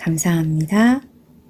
감사합니다.